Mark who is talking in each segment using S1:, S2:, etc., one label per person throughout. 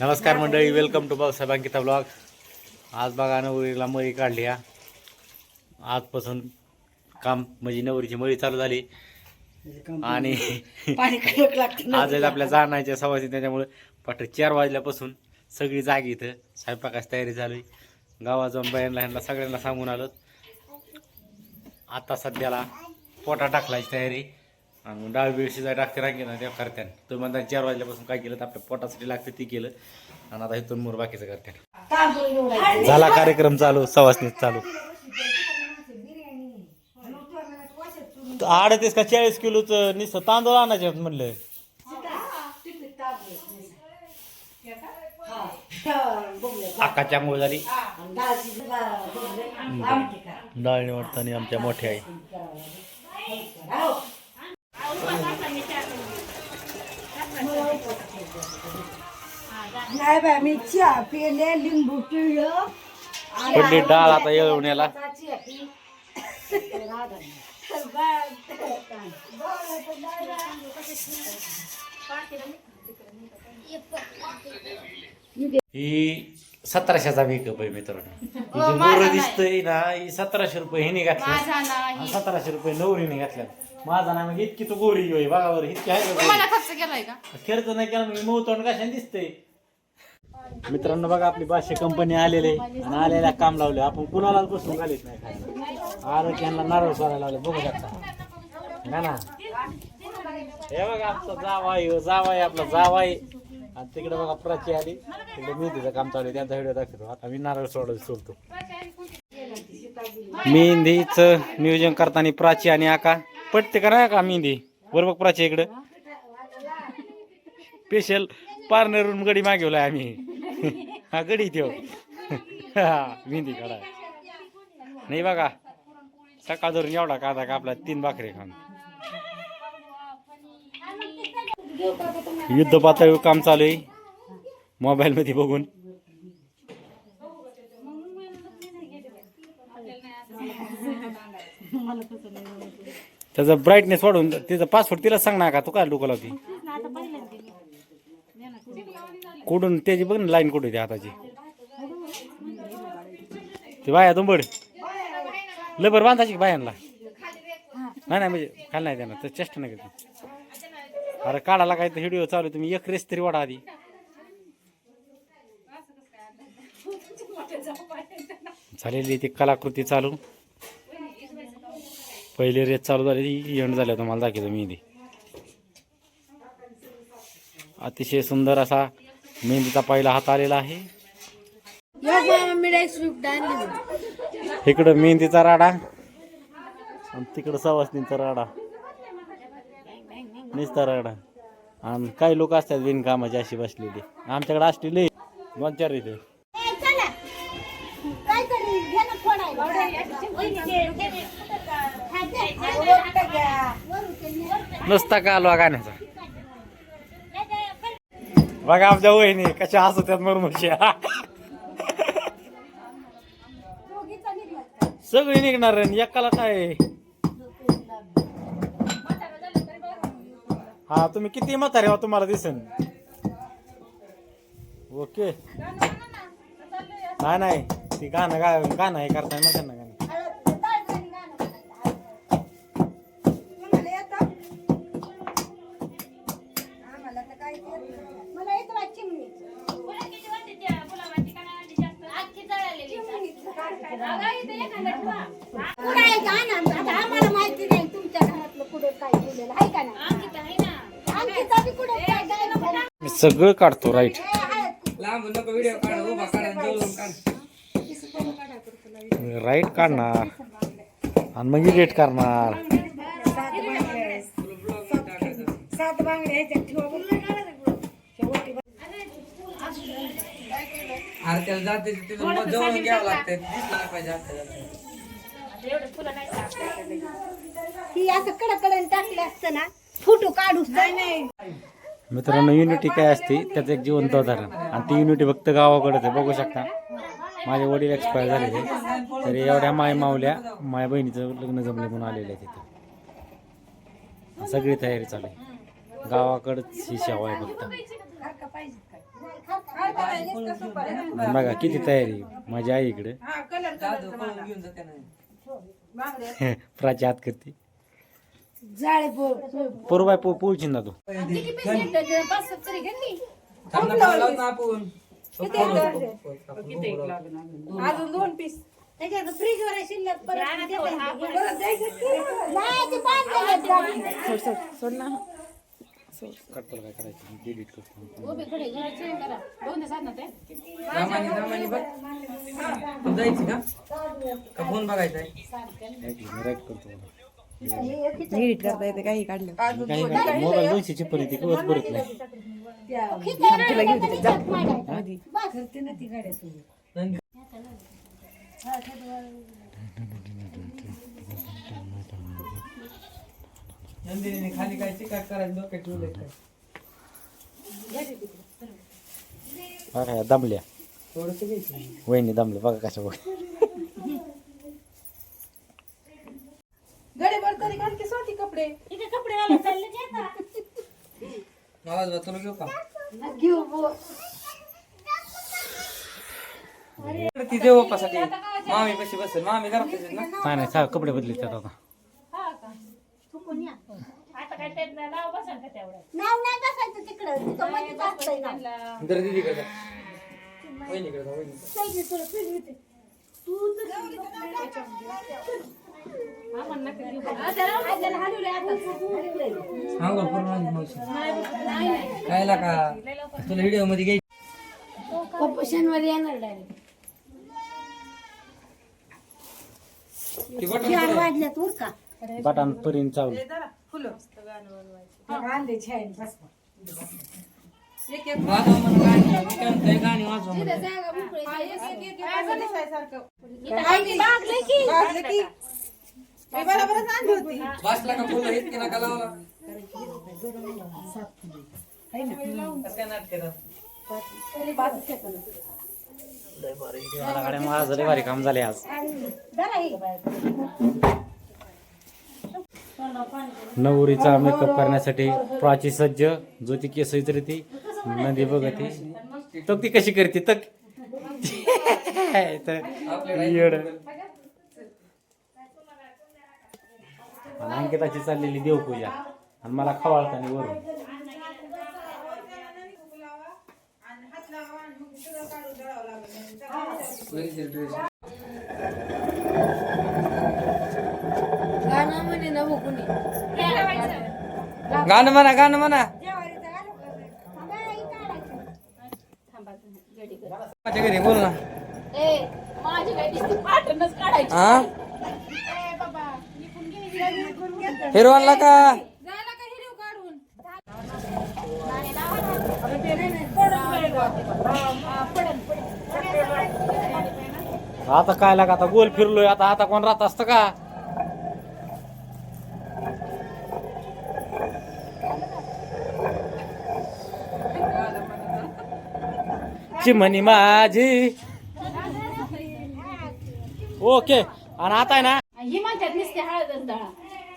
S1: नमस्कार मंडळी welcome to Babasaheb Ankita blog आज बघा नवरीला मळी काढली हा. आजपासून काम म्हणजे नवरीची मळी चालू झाली. आणि आज आपल्या जाण्याच्या सवासी त्याच्यामुळे पाठ चार वाजल्यापासून सगळी जागी इथं स्वयंपाकाची तयारी चालू आहे. गावात जाऊन बायांना ह्यांना सगळ्यांना सांगून आलो आता सध्याला पोटा टाकलायची तयारी. आणि मग डाळ बिळ शिजाय टाकते रांगे ना त्या करत्यान तुम्ही म्हणता चार वाजल्यापासून काय केलं तर आपल्या पोटासाठी लागतं ती केलं. आणि आता इथून मोर बाकीचं करते झाला कार्यक्रम चालू सवासनी चालू. अडतीस का चाळीस किलोच निस तांदूळ आणायचे म्हणलं.
S2: हा.
S1: अक्काच्या मुळे झाली
S2: डाळ
S1: निवडताना आमच्या मोठ्या आई.
S2: नाही बाय मी चहा पिले लिंबू पिळलं. आणि
S1: पडली डाळ आता येळवून याला. ही सतराशेचा मेकअप आहे मित्रांनो. ही मोर दिसतंय ना ही सतराशे रुपये हिने घातल्या आणि सतराशे रुपये नवरीने घातल्या माझा ना मग इतकी तो गोरी होय बघा बरं इतकी आहे का गोरी?
S3: खर्च केलाय का?
S1: खर्च नाही केला मग मऊतोंड कशाने दिसतंय? मित्रांनो बघा आपली बादशे कंपनी आलेले आणि आलेल्या काम लावले. आपण कुणालाच बसून घालीत नाही खायला आरोग्यांना नारळ सोडायला लावले. बघू शकता. ना ना? हे बघा आमचा जावाई जावाई आपला जावाई. आणि तिकडे बघा प्राची आली. तिकडे मेहंदीचं काम चालू आहे. त्यांचा व्हिडिओ दाखवतो. आता मी नारळ सोडायला सोडतो. मेहंदीचं नियोजन करताना प्राची आणि आका पटते का नाही का मेहंदी बरोबर प्राची इकडं? स्पेशल पार्नरून गडी मागवलाय आम्ही. हा गडी ठेव हा मेहंदी काढा. नाही बघा सकाळ धरून एवढा कांदा कापला तीन भाकरी खाऊन. युद्ध पातळीवर काम चालू आहे. मोबाईल मध्ये बघून. त्याचा ब्राईटनेस वाढून तिचा पासवर्ड तिला सांग ना का तू काय डोकं लावती? कुठून? त्याची बघ ना लाईन कुठे हाताची ते बाया दुंबड. लबर बांधायची का बायांना? नाही नाही म्हणजे खाल नाही त्यांना तर चेष्टा नाही करते अरे काढायला काय तर व्हिडिओ चालू तुम्ही एक रेस तरी वाढा आधी. झालेली ती कलाकृती चालू. पहिली रेस चालू झाली एंड झाल्या तुम्हाला दाखवतो मी इथे अतिशय सुंदर असा मेहंदीचा पहिला हात आलेला आहे. इकडं मेहंदीचा राडा आणि तिकडं सवासनीचा राडा. निस्ता राडा. आणि काही लोक असतात बिनकामाची अशी बसलेली. आमच्याकडे असलेली दोन चार इथे. नुसता का आलो गाण्याचा बघा आमच्या वहिनी कशा हसत्यात मरमशी सगळी निघणार रे एकाला काय हा तुम्ही किती म्हातारे हो तुम्हाला दिसन? ओके. नाही नाही. ती गाणं गा गाणं हे करताय ना त्यांना.
S2: आम्हाला माहिती नाही तुमच्या घरातलं कुठं काय केलेलं आहे का नाही? अंकिता बी कुठं काय काय
S1: मी सगळं काढतो राईट
S4: लांब नको व्हिडिओ काढ उभा काढ जवळून काढ
S1: राईट काढणार. आणि मग इडिट करणार
S2: सात बांगड्या सात बांगड्या ह्याच्यात ठेवा बरं. शेवटी
S4: अरे त्याला जाते तिथून जवळून घ्यावं लागतं. दिसलं नाही पाहिजे आपल्याला.
S2: ती असं कडकडन टाकलं असतं ना फोटो काढू नाही नाही.
S1: मित्रांनो युनिटी काय असते त्याचं एक जिवंत उदाहरण. आणि ती युनिटी फक्त गावाकडेच आहे बघू शकता. माझे वडील एक्सपायर झालेले तरी एवढ्या माय मावल्या माझ्या बहिणीचं लग्न जमले म्हणून आलेले आहे तिथे. सगळी तयारी चालू आहे. गावाकडंच ही सेवा आहे फक्त. बघा किती तयारी माझी आई इकडे प्राची हात करते.
S2: जाळे
S1: पोरबाय पो पोळची ना तू
S3: अजून? दोन. पीस
S2: त्याच्यात फ्रीज वर शिल्लक परत
S3: सोड ना.
S1: कटल काय करायचं डिलीट करतो.
S4: रामानी रामानी बघ. तू जायची का? का फोन बघायचा
S1: राईट करतो
S3: एडिट करता येते काही काढलं.
S1: काही मोबाईल दोनशे चिप्पन येते किंवा परत नाही.
S4: नंदी. नंदिनीने खाली काय चिकाट करायचं डोक्यात ठेवलंय काय?
S1: बघा दमल्या.
S4: थोडस घ्यायचं
S1: वहिनी दमले बघा कशा बघ.
S3: गडे बर तरी घाल की सोटी कपडे.
S4: आवाज घेऊ का?
S2: घेऊ बो.
S4: ती मामी कशी बसेल? मामी घरात असेल ना?
S1: नाही नाही सा कपडे बदली त्यात आता.
S2: चुकून या. नाव नाही बसायचं तिकडं. तिथं मध्येच असतंय ना.
S4: जर दिदी कडे वहिनीकडे जा, वहिनी
S2: साईडने तुला फिरविते. तू. तर
S4: पूर्ण मावशी. कायला का? तुला व्हिडिओमध्ये घ्यायची.
S2: पप्पा शनिवारी येणार डायरेक्ट
S4: ती बटन
S2: चार वाजल्यात उर का.
S1: बटान परीन चावलं.
S3: आणली
S1: माझं लय भारी काम झाले आज.
S2: जरा हे.
S1: नवरीचा मेकअप करण्यासाठी प्राची सज्ज ज्योती केस ती नदी बघती तो. ती कशी करते तक? अंकिताची चाललेली देवपूजा. आणि मला खवाळताना वरून.
S4: ड्रेस
S3: गाणं म्हणे
S4: गाणं म्हणा गाणं म्हणा. माझ्या घरी बोल ना. हा? हिरो आणला का
S1: आता काय लागा आता गोल फिरलोय आता आता कोण राहत असतं का? चिमणी माझी. ओके. आणि आता आहे ना
S2: ही म्हणतात नुसते हळदच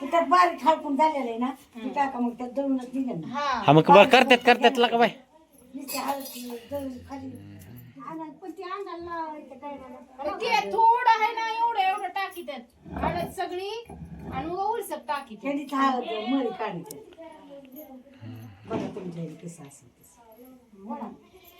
S2: त्यात बारीक हळकून झालेलं आहे ना ती टाका मग त्यात दळूनच निघेल ना.
S1: हा. मग बरं करतात करतात ला का बाय
S2: नुसते हळद दळून खाली. आणि पण ती अंगाला लावायचं काय नाही.
S5: ते थोडं आहे ना एवढं एवढं टाकी त्यात. हळद सगळी आणि मग टाकी त्यात.
S2: त्यांनीच हळद मळी काढते बघा तुमच्या इथे कसं असेल तसं.
S5: वडा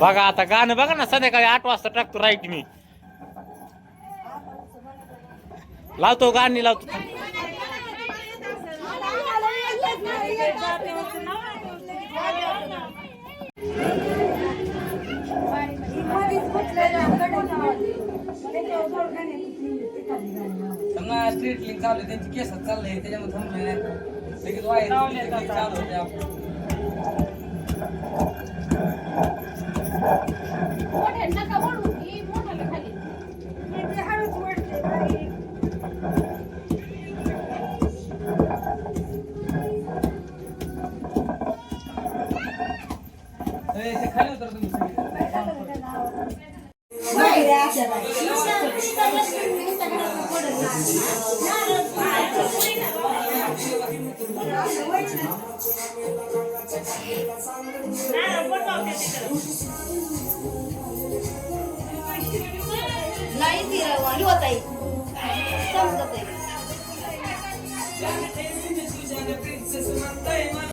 S1: बघा आता गाणं बघा ना संध्याकाळी आठ वाजता टाकतो राईट मी. लावतो गाणी लावतो.
S4: त्यांना स्ट्रीट लिंक चालू आहे, त्यांची केस चाललंय त्याच्यामुळे थांबले नाही. लगेच वायर चालू होते
S2: मोठ्या नका वळू ही मोठाला
S6: होत
S7: आहे समजत आहे